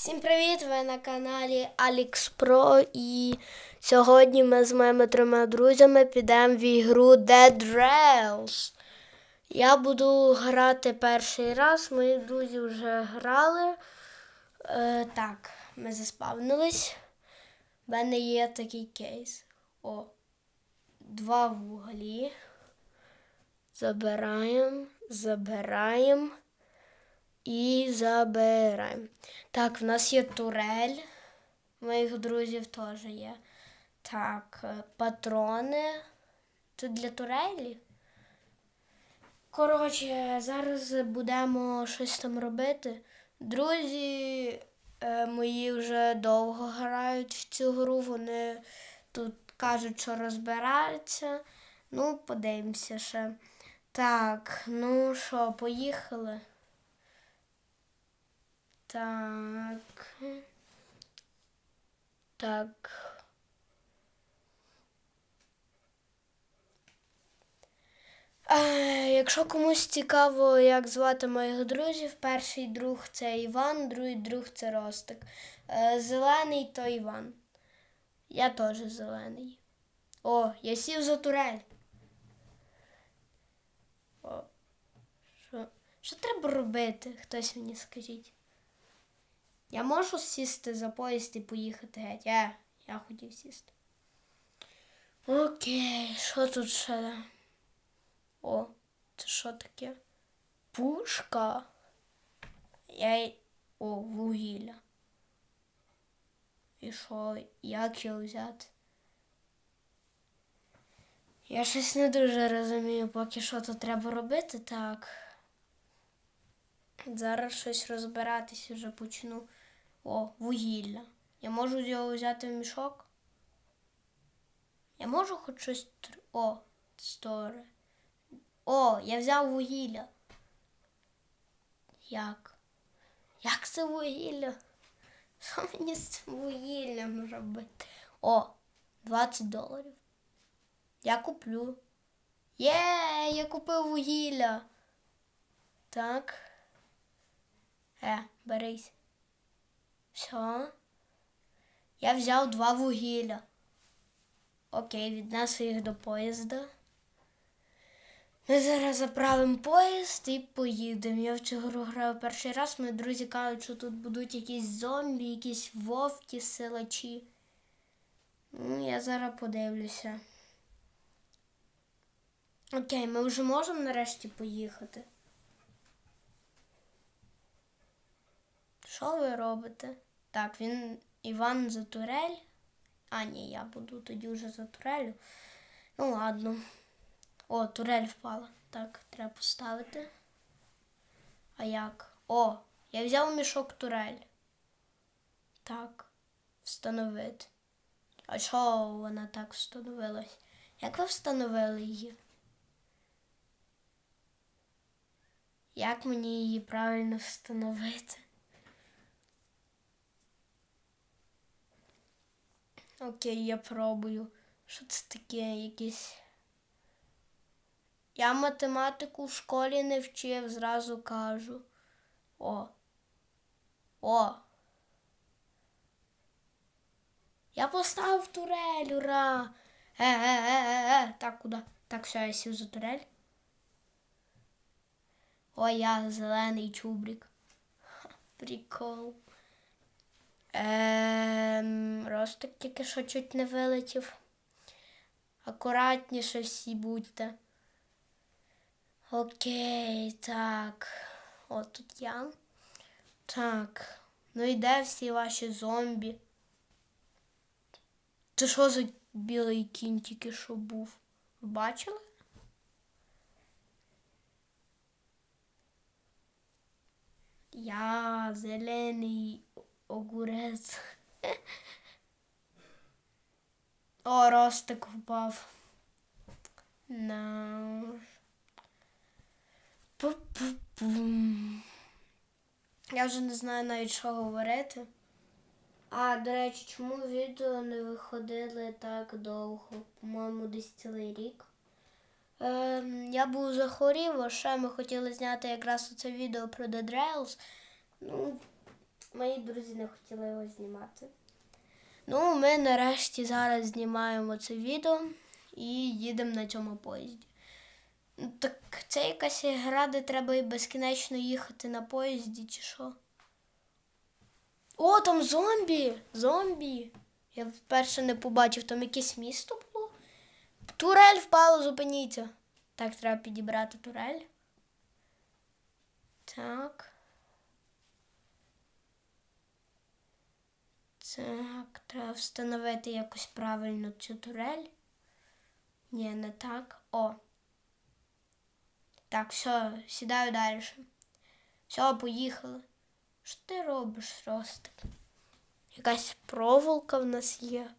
Всім привіт! Ви на каналі Alex Pro і сьогодні ми з моїми трьома друзями підемо в ігру Dead Rails. Я буду грати перший раз, мої друзі вже грали. Е, так, ми заспавнились. У мене є такий кейс. О, два вуглі. Забираємо, забираємо і забираємо. Так, в нас є турель. Моїх друзів теж є. Так, е, патрони. Тут для турелі. Коротше, зараз будемо щось там робити. Друзі е, мої вже довго грають в цю гру. Вони тут кажуть, що розбираються. Ну, подивимося ще. Так, ну що, поїхали. Так. Так. Е, якщо комусь цікаво, як звати моїх друзів, перший друг це Іван, другий друг це Ростик. Е, зелений то Іван. Я теж зелений. О, я сів за турель. О, що, що треба робити? Хтось мені скажіть. Я можу сісти за поїзд і поїхати геть. Я, я хотів сісти. Окей, що тут ще? О, це що таке? Пушка. Я... О, вугілля. І що, як його взяти? Я щось не дуже розумію, поки що тут треба робити, так. Зараз щось розбиратись вже почну. О, вугілля. Я можу його взяти в мішок? Я можу хоч щось. О, стори. О, я взяв вугілля. Як? Як це вугілля? Що мені з цим вугіллям робити? О, 20 доларів. Я куплю. Є, я купив вугілля. Так. Е, берись. Все. Я взяв два вугілля. Окей, віднесу їх до поїзда. Ми зараз заправимо поїзд і поїдемо. Я в цю гру граю перший раз. Мої друзі кажуть, що тут будуть якісь зомбі, якісь вовки, силачі. Ну, я зараз подивлюся. Окей, ми вже можемо нарешті поїхати. Що ви робите? Так, він Іван за турель. А, ні, я буду тоді вже за турелю. Ну ладно. О, турель впала. Так, треба поставити. А як? О, я взяв мішок турель. Так, встановити. А що вона так встановилась? Як ви встановили її? Як мені її правильно встановити? Окей, я пробую. Що це таке якесь? Я математику в школі не вчив, зразу кажу. О. О. Я поставив турель, ура! Е, е, е, е, е. Так, куди? Так, все, я сів за турель. О, я зелений чубрик. Прикол. Ем, Ростик тільки що чуть не вилетів. Акуратніше всі будьте. Окей, так. О, тут я. Так. Ну і де всі ваші зомбі? Це що за білий кінь тільки що був? Бачили? Я зелений огурець. О, ростик впав. На. Я вже не знаю навіть що говорити. А, до речі, чому відео не виходили так довго? По-моєму, десь цілий рік. Ем, я був захворів, а ще ми хотіли зняти якраз оце відео про Dead Rails. Ну, мої друзі не хотіли його знімати. Ну, ми нарешті зараз знімаємо це відео і їдемо на цьому поїзді. Так це якась гра, де треба і безкінечно їхати на поїзді, чи що? О, там зомбі! Зомбі! Я вперше не побачив, там якесь місто було. Турель впала, зупиніться. Так, треба підібрати турель. Так. Так, треба встановити якось правильно цю турель. Ні, не так. О. Так, все, сідаю далі. Все, поїхали. Що ти робиш, Ростик? Якась проволока в нас є.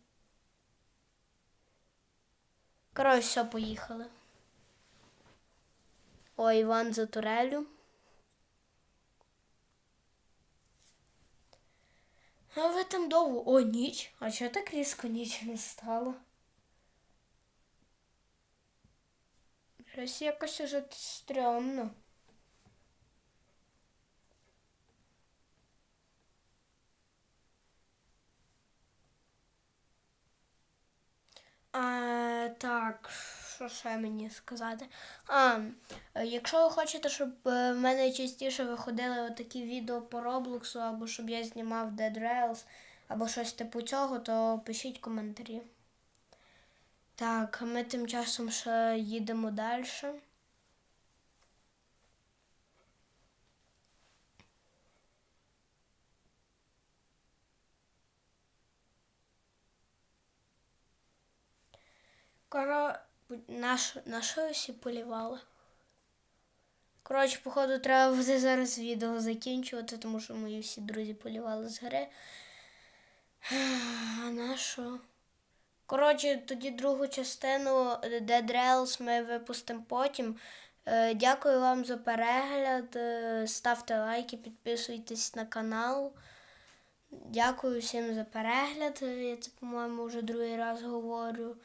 Коротше, все, поїхали. О, Іван за турелю. А ви там довго. О, ніч. А чого так різко ніч не стало? Щось якось уже стрьомно. А, так, Що ще мені сказати? А, е, якщо ви хочете, щоб е, в мене частіше виходили отакі відео по Роблоксу, або щоб я знімав Dead Rails, або щось типу цього, то пишіть коментарі. Так, ми тим часом ще їдемо далі. Коро... Наш... Нашу всі полівали. Коротше, походу, треба буде зараз відео закінчувати, тому що мої всі друзі полівали з гри. А на що? Коротше, тоді другу частину Dead Rails ми випустимо потім. Е, Дякую вам за перегляд. Е, Ставте лайки, підписуйтесь на канал. Дякую всім за перегляд. Я це, по-моєму, вже другий раз говорю.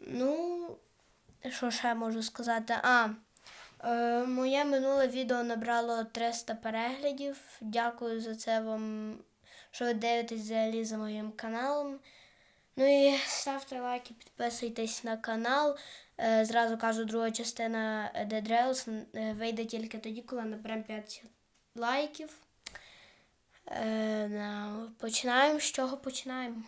Ну, що ще можу сказати? А, е, моє минуле відео набрало 300 переглядів. Дякую за це вам, що ви дивитесь взагалі за моїм каналом. Ну і ставте лайки, підписуйтесь на канал. Е, зразу кажу, друга частина Dead Rails е, вийде тільки тоді, коли наберемо 5 лайків. Е, на- починаємо. З чого починаємо?